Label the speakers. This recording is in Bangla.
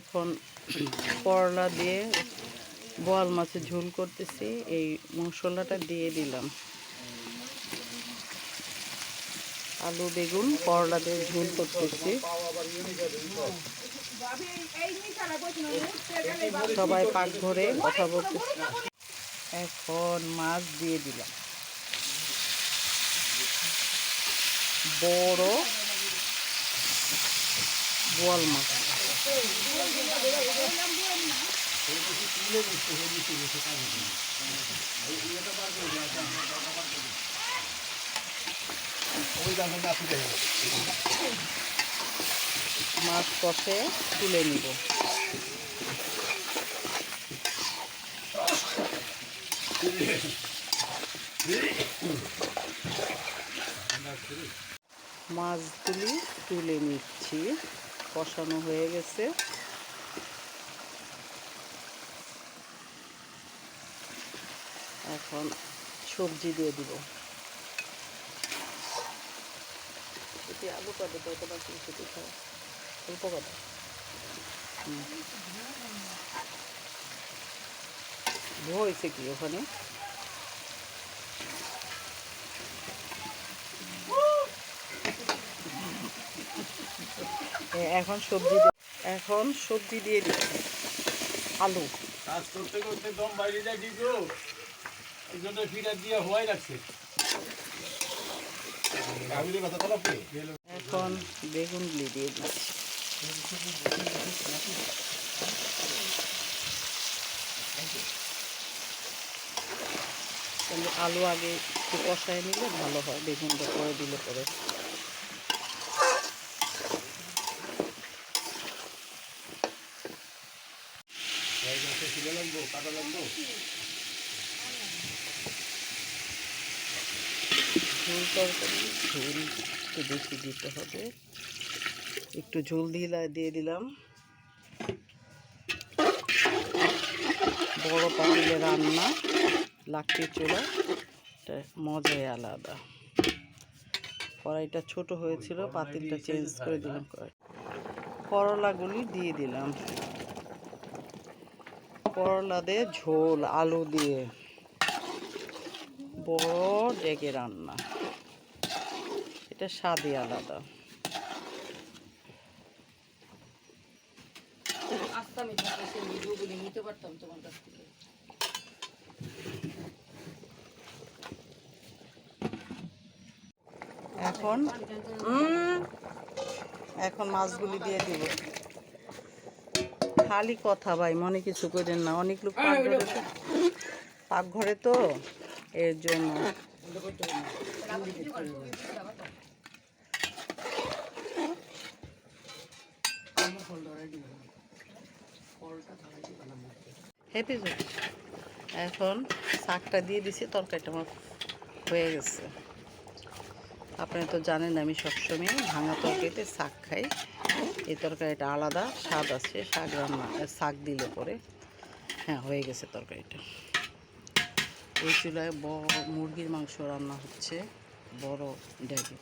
Speaker 1: এখন করলা দিয়ে বোয়াল মাছের ঝোল করতেছি। এই মশলাটা দিয়ে দিলাম। আলু, বেগুন, করলা দিয়ে ঝোল করতেছি। সবাই পাকঘরে কথা বলতেছি। এখন মাছ দিয়ে দিলাম। বড় বোয়াল মাছ। মাছ কষে তুলে নিব। মাছগুলি তুলে নিচ্ছি। কষানো হয়ে গেছে। এখন সবজি দিয়ে দিব। এটি আলু কাটে তো তোমার কিছু দিতে অল্প কাটে হয়েছে কি ওখানে? এখন সবজি এখন সবজি দিয়ে দিচ্ছি। আলু।
Speaker 2: কাজ করতে করতে দম বাইরে যায় ঠিক এই জন্য ফিটার দিয়ে হওয়াই লাগছে।
Speaker 1: এখন বেগুনগুলি দিয়ে দিচ্ছি। আলু আগে একটু কষায় নিলে ভালো হয় বেগুনটা করে দিলে পরে।
Speaker 2: ছিলে লাগবো কাটা লাগবো
Speaker 1: ঝোল তরকারি ঝোল একটু বেশি দিতে হবে। একটু ঝোল দিয়ে দিয়ে দিলাম। বড় পাতিলে রান্না লাকড়ি চুলা এটা মজাই আলাদা। কড়াইটা ছোট হয়েছিল পাতিলটা চেঞ্জ করে দিলাম। কড়াই করলাগুলি দিয়ে দিলাম। করলা দিয়ে ঝোল আলু দিয়ে। বড় ডেকে রান্না। এটা স্বাদই আলাদা।
Speaker 3: আসতাম এখানে সেই ভিডিওগুলি নিতে পারতাম তোমার কাছ থেকে।
Speaker 1: এখন? এখন মাছগুলি দিয়ে দিব। খালি কথা ভাই মনে কিছু করেন না। অনেক লোক পাকঘরে তো পাকঘরে তো এর জন্য। হ্যাপি এখন শাকটা দিয়ে দিছি তরকারিটা আমার হয়ে গেছে। আপনারা তো জানেন আমি সবসময় ভাঙা তরকারিতে শাক খাই। এই তরকারিটা আলাদা, স্বাদ আছে, শাক রান্না শাক দিলে পরে। হ্যাঁ হয়ে গেছে তরকারিটা। এই চুলায় বড় মুরগির মাংস রান্না হচ্ছে, বড় ড্যাগে